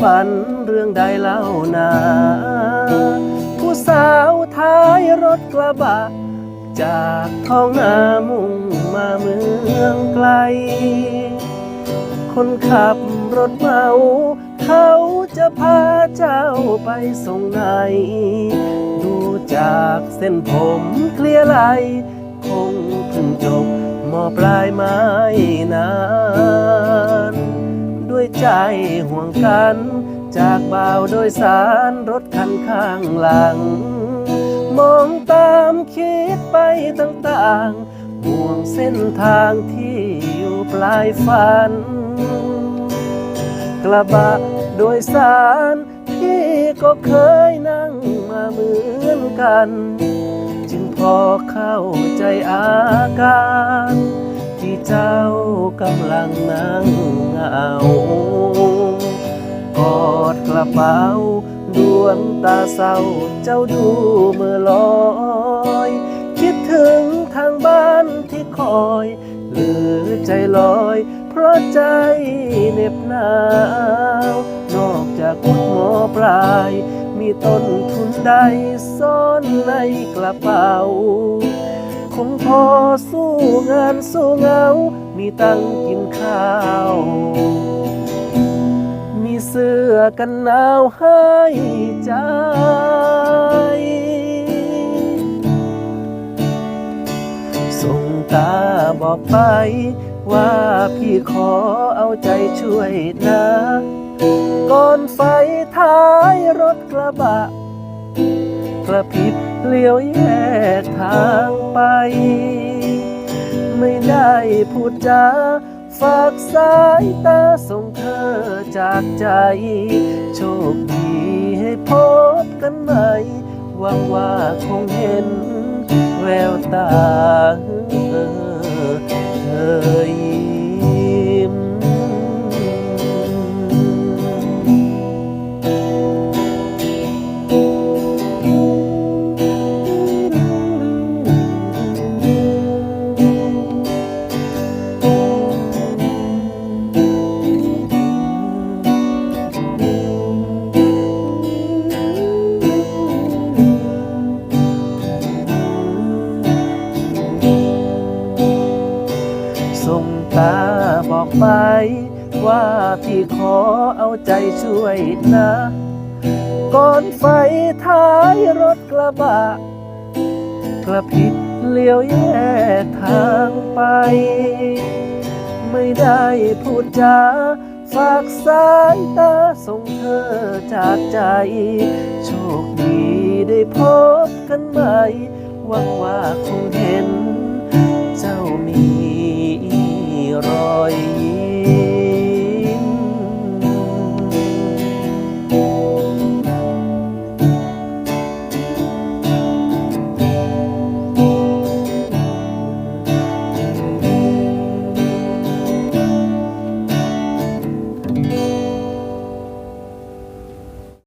ฝันเรื่องใดเล่านาผู้สาวท้ายรถกระบะ จากท้องนามุ่งมาเมืองไกล คนขับรถเมาเขาจะพาเจ้าไปส่งไหน ดูจากเส้นผมเคลียร์ไหลคงเพิ่งจบมอปลายไม้นาน ด้วยใจห่วงกัน จากบ่าวโดยสารรถคันข้างหลัง มองตามคิดไปต่างๆห่วงเส้นทางที่อยู่ปลายฝัน กระบะโดยสารพี่ก็เคยนั่งมาเหมือนกัน จึงพอเข้าใจอาการ ที่เจ้ากำลังนั่งเหงา ระเป๋า ดวงตาเศร้าเจ้าดูเมื่อลอย คิดถึงทางบ้านที่คอย หรือใจลอย เพราะใจเหน็บหนาว นอกจากวุฒหมอปลาย มีต้นทุนใดซ่อนในกระเป๋า คงพอสู้งานสู้เงา มีตังกินข้าว เสื้อกันหนาวให้ใจส่งตาบอกไป ว่าพี่ขอเอาใจช่วยนะก่อนไฟท้ายรถกระบะ กระพริบเลี้ยวแยกทางไป ไม่ได้พูดจา ฝากสายตาส่งเธอจากใจ โชคดีให้พบกันใหม่หวังว่าคงเห็นแววตา ส่งตาบอกไป ว่าพี่ขอเอาใจช่วยนะ ก่อนไฟท้ายรถกระบะ กระพริบเลี้ยวแยกทางไป ไม่ได้พูดจาฝากสายตาส่งเธอจากใจ โชคดีได้พบกันใหม่หวังว่าคงเห็น เจ้ามี